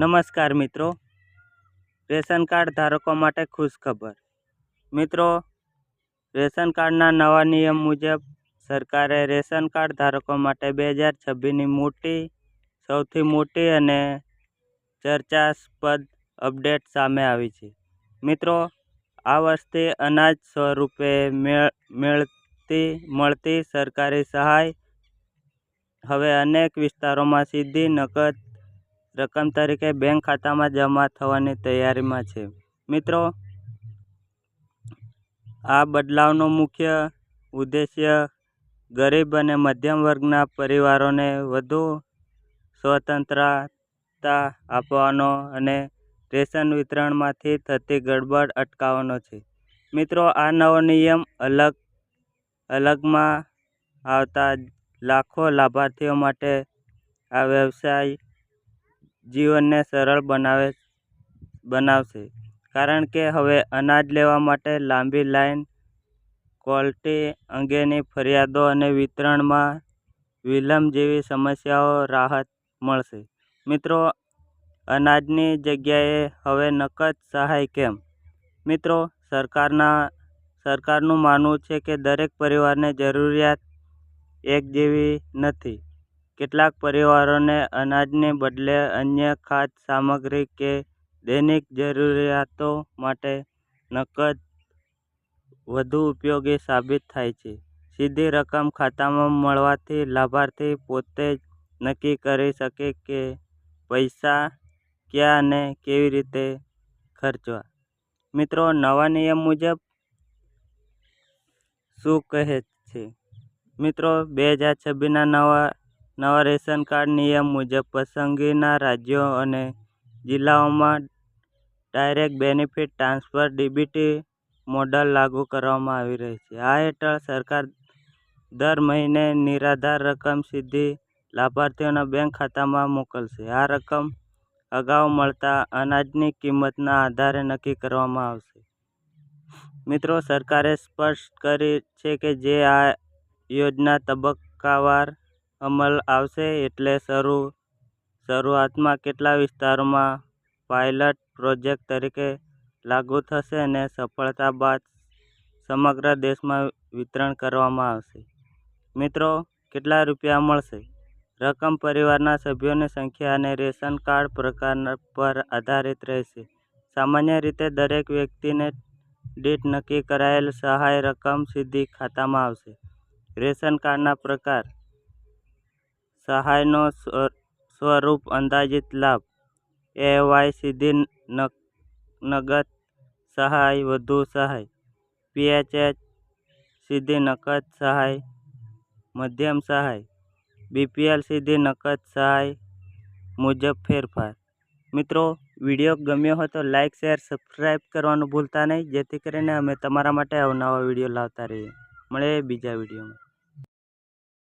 નમસ્કાર મિત્રો. Ration card ધારકો માટે ખુશખબર. મિત્રો, રેશન કાર્ડના નવા નિયમ મુજબ સરકારે રેશન કાર્ડ ધારકો માટે બે હજાર છવ્વીસની મોટી, સૌથી મોટી અને ચર્ચાસ્પદ અપડેટ સામે આવી છે. મિત્રો, આ વર્ષથી અનાજ સ્વરૂપે મેળતી, મળતી સરકારી સહાય હવે અનેક વિસ્તારોમાં સીધી નગદ રકમ તરીકે બેંક ખાતામાં જમા થવાની તૈયારીમાં છે. મિત્રો, આ બદલાવનો મુખ્ય ઉદ્દેશ્ય ગરીબ અને મધ્યમ વર્ગના પરિવારોને વધુ સ્વતંત્રતા આપવાનો અને રેશન વિતરણમાંથી થતી ગડબડ અટકાવવાનો છે. મિત્રો, આ નવો નિયમ અલગ, અલગમાં આવતા લાખો લાભાર્થીઓ માટે આ વ્યવસાય જીવનને સરળ બનાવે, બનાવશે. કારણ કે હવે અનાજ લેવા માટે લાંબી લાઈન, ક્વોલિટી અંગેની ફરિયાદો અને વિતરણમાં વિલંબ જેવી સમસ્યાઓ રાહત મળશે. મિત્રો, અનાજની જગ્યાએ હવે નકદ સહાય કેમ? મિત્રો, સરકારના, સરકારનું માનવું છે કે દરેક પરિવારને જરૂરિયાત એક જેવી નથી. કેટલાક પરિવારોને અનાજને બદલે અન્ય ખાદ્ય સામગ્રી કે દૈનિક જરૂરિયાતો માટે નકદ વધુ ઉપયોગી સાબિત થાય છે. સીધી રકમ ખાતામાં મળવાથી લાભાર્થી પોતે જ નક્કી કરી શકે કે પૈસા ક્યાં અને કેવી રીતે ખર્ચવા. મિત્રો, નવા નિયમ મુજબ શું કહે છે? મિત્રો, બે હજાર છવ્વીસના નવા નવા રેશન કાર્ડ નિયમ મુજબ પસંદગીના રાજ્યો અને જિલ્લાઓમાં direct benefit transfer DBT model લાગુ કરવામાં આવી રહી છે. આ હેઠળ સરકાર દર મહિને નિરાધાર રકમ સીધી લાભાર્થીઓના બેંક ખાતામાં મોકલશે. આ રકમ અગાઉ મળતા અનાજની કિંમતના આધારે નક્કી કરવામાં આવશે. મિત્રો, સરકારે સ્પષ્ટ કરી છે કે જે આ યોજના તબક્કાવાર અમલ આવશે એટલે શરૂ, શરૂઆતમાં કેટલા વિસ્તારોમાં પાયલટ પ્રોજેક્ટ તરીકે લાગુ થશે અને સફળતા બાદ સમગ્ર દેશમાં વિતરણ કરવામાં આવશે. મિત્રો, કેટલા રૂપિયા મળશે? રકમ પરિવારના સભ્યોની સંખ્યા અને રેશન કાર્ડ પ્રકાર પર આધારિત રહેશે. સામાન્ય રીતે દરેક વ્યક્તિને દીઠ નક્કી કરાયેલ સહાય રકમ સીધી ખાતામાં આવશે. રેશન કાર્ડના પ્રકાર સહાયનો સ્વરૂપ, અંદાજિત લાભ. એવાય સીધી નગદ સહાય, વધુ સહાય. પીએચએચ સીધી નકદ સહાય, મધ્યમ સહાય. બીપીએલ સીધી નકદ સહાય મુજબ ફેરફાર. મિત્રો, વીડિયો ગમ્યો હોય તો લાઇક શેર સબસ્ક્રાઈબ કરવાનું ભૂલતા નહીં. જેથી કરીને અમે તમારા માટે અવનવા વીડિયો લાવતા રહીએ. મળીએ બીજા વિડીયોમાં.